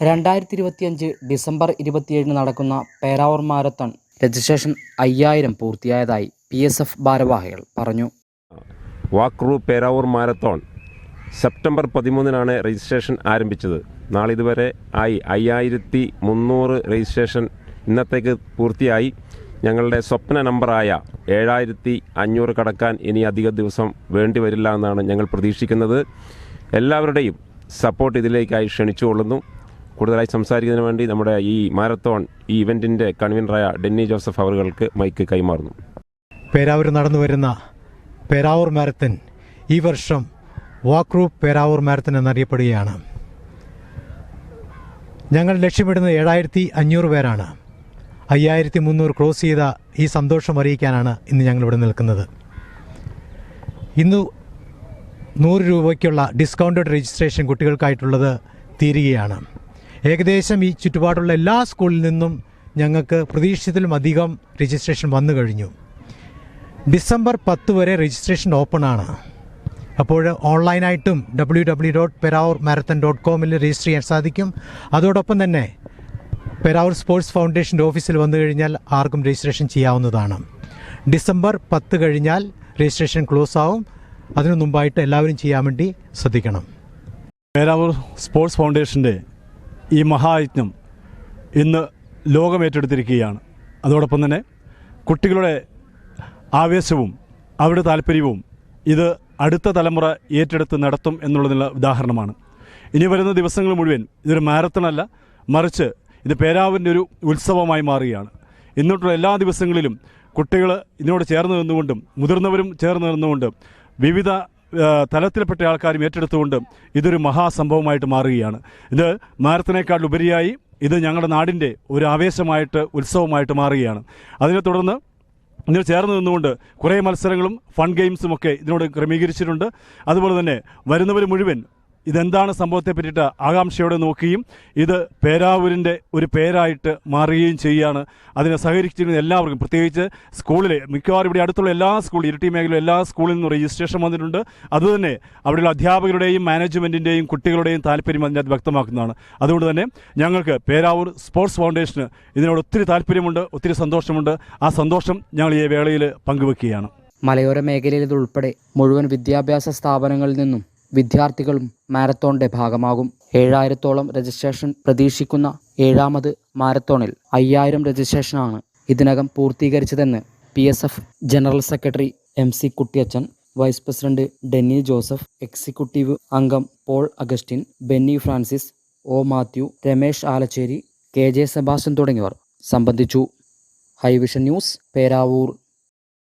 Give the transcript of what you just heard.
രണ്ടായിരത്തി ഇരുപത്തിയഞ്ച് ഡിസംബർ ഇരുപത്തിയേഴിന് നടക്കുന്ന പേരാവൂർ മാരത്തൺ രജിസ്ട്രേഷൻ അയ്യായിരം പൂർത്തിയായതായി പി എസ് എഫ് ഭാരവാഹികൾ പറഞ്ഞു. വാക്രൂ പേരാവൂർ മാരത്തോൺ സെപ്റ്റംബർ പതിമൂന്നിനാണ് രജിസ്ട്രേഷൻ ആരംഭിച്ചത്. നാളിതുവരെ ആയി അയ്യായിരത്തി മുന്നൂറ് രജിസ്ട്രേഷൻ ഇന്നത്തേക്ക് പൂർത്തിയായി. ഞങ്ങളുടെ സ്വപ്ന നമ്പറായ ഏഴായിരത്തി അഞ്ഞൂറ് കടക്കാൻ ഇനി അധിക ദിവസം വേണ്ടി വരില്ല എന്നാണ് ഞങ്ങൾ പ്രതീക്ഷിക്കുന്നത്. എല്ലാവരുടെയും സപ്പോർട്ട് ഇതിലേക്കായി ക്ഷണിച്ചുകൊള്ളുന്നു. കൂടുതലായി സംസാരിക്കുന്നതിന് വേണ്ടി നമ്മുടെ ഈ മാരത്തോൺ ഈ ഇവന്റിന്റെ കൺവീനറായ ഡെന്നി ജോസഫ് അവറുകൾക്ക് മൈക്ക് കൈമാറുന്നു. പേരാവൂർ നടന്നു വരുന്ന പേരാവൂർ മാരത്തൻ ഈ വർഷം വാക്രൂ പേരാവൂർ മാരത്തൻ എന്നറിയപ്പെടുകയാണ്. ഞങ്ങൾ ലക്ഷ്യമിടുന്നത് ഏഴായിരത്തി അഞ്ഞൂറ് പേരാണ്. അയ്യായിരത്തി മുന്നൂറ് ക്രോസ് ചെയ്ത ഈ സന്തോഷം അറിയിക്കാനാണ് ഇന്ന് ഞങ്ങൾ ഇവിടെ നിൽക്കുന്നത്. ഇന്ന് നൂറ് രൂപയ്ക്കുള്ള ഡിസ്കൗണ്ടഡ് രജിസ്ട്രേഷൻ കുട്ടികൾക്കായിട്ടുള്ളത് തീരുകയാണ്. ഏകദേശം ഈ ചുറ്റുപാടുള്ള എല്ലാ സ്കൂളിൽ നിന്നും ഞങ്ങൾക്ക് പ്രതീക്ഷിച്ചതിലും അധികം രജിസ്ട്രേഷൻ വന്നു കഴിഞ്ഞു. ഡിസംബർ പത്ത് വരെ രജിസ്ട്രേഷൻ ഓപ്പൺ ആണ്. അപ്പോൾ ഓൺലൈനായിട്ടും W W dot Peravoor marathon dot കോമിൽ register ചെയ്യാൻ സാധിക്കും. അതോടൊപ്പം തന്നെ പെരാവൂർ സ്പോർട്സ് ഫൗണ്ടേഷന്റെ ഓഫീസിൽ വന്നു കഴിഞ്ഞാൽ ആർക്കും രജിസ്ട്രേഷൻ ചെയ്യാവുന്നതാണ്. ഡിസംബർ പത്ത് കഴിഞ്ഞാൽ രജിസ്ട്രേഷൻ ക്ലോസ് ആവും. അതിനു മുമ്പായിട്ട് എല്ലാവരും ചെയ്യാൻ വേണ്ടി ശ്രദ്ധിക്കണം. പേരാവൂർ സ്പോർട്സ് ഫൗണ്ടേഷന്റെ ഈ മഹായജ്ഞം ഇന്ന് ലോകമേറ്റെടുത്തിരിക്കുകയാണ്. അതോടൊപ്പം തന്നെ കുട്ടികളുടെ ആവേശവും അവരുടെ താല്പര്യവും ഇത് അടുത്ത തലമുറ ഏറ്റെടുത്ത് നടത്തും എന്നുള്ളതിനുള്ള ഉദാഹരണമാണ്. ഇനി വരുന്ന ദിവസങ്ങൾ മുഴുവൻ ഇതൊരു മാരത്തണല്ല മറിച്ച് ഇത് പേരാവിന്റെ ഒരു ഉത്സവമായി മാറുകയാണ്. ഇന്നോട്ടുള്ള എല്ലാ ദിവസങ്ങളിലും കുട്ടികൾ ഇതിനോട് ചേർന്ന് നിന്നുകൊണ്ടും മുതിർന്നവരും ചേർന്ന് നിന്നുകൊണ്ടും വിവിധ തലത്തിൽപ്പെട്ട ആൾക്കാരും ഏറ്റെടുത്തുകൊണ്ട് ഇതൊരു മഹാസംഭവമായിട്ട് മാറുകയാണ്. ഇത് മാരത്തിനേക്കാൾ ഉപരിയായി ഇത് ഞങ്ങളുടെ നാടിന്റെ ഒരു ആവേശമായിട്ട് ഉത്സവമായിട്ട് മാറുകയാണ്. അതിനെ തുടർന്ന് ഇതിന് ചേർന്ന് നിന്നുകൊണ്ട് കുറേ മത്സരങ്ങളും ഫൺ ഗെയിംസും ഒക്കെ ഇതിനോട് ക്രമീകരിച്ചിട്ടുണ്ട്. അതുപോലെ തന്നെ വരുന്നവർ മുഴുവൻ ഇതെന്താണ് സംഭവത്തെ പറ്റിയിട്ട് ആകാംക്ഷയോടെ നോക്കുകയും ഇത് പേരാവൂരിന്റെ ഒരു പേരായിട്ട് മാറുകയും ചെയ്യുകയാണ്. അതിനെ സഹകരിച്ചിരുന്ന എല്ലാവർക്കും പ്രത്യേകിച്ച് സ്കൂളിലെ മിക്കവാറും ഇവിടെ അടുത്തുള്ള എല്ലാ സ്കൂൾ ഇരട്ടി മേഖലയിലും എല്ലാ സ്കൂളിൽ നിന്നും രജിസ്ട്രേഷൻ വന്നിട്ടുണ്ട്. അതുതന്നെ അവിടെയുള്ള അധ്യാപകരുടെയും മാനേജ്മെന്റിന്റെയും കുട്ടികളുടെയും താല്പര്യം അതിനകത്ത് വ്യക്തമാക്കുന്നതാണ്. അതുകൊണ്ട് തന്നെ ഞങ്ങൾക്ക് പേരാവൂർ സ്പോർട്സ് ഫൗണ്ടേഷന് ഇതിനോട് ഒത്തിരി താല്പര്യമുണ്ട് ഒത്തിരി സന്തോഷമുണ്ട്. ആ സന്തോഷം ഞങ്ങൾ ഈ വേളയിൽ പങ്കുവെക്കുകയാണ്. മലയോര മേഖലയിലുൾപ്പെടെ മുഴുവൻ വിദ്യാഭ്യാസ സ്ഥാപനങ്ങളിൽ നിന്നും വിദ്യാർത്ഥികളും മാരത്തോണിന്റെ ഭാഗമാകും. ഏഴായിരത്തോളം രജിസ്ട്രേഷൻ പ്രതീക്ഷിക്കുന്ന ഏഴാമത് മാരത്തോണിൽ അയ്യായിരം രജിസ്ട്രേഷനാണ് ഇതിനകം പൂർത്തീകരിച്ചതെന്ന് P S F general secretary M C Kuttiyachan vice president Denny Joseph executive അംഗം Paul Augustine Benny Francis O Mathew Ramesh Alacheri K J Sebastian തുടങ്ങിയവർ സംബന്ധിച്ചു. High vision news Peravoor.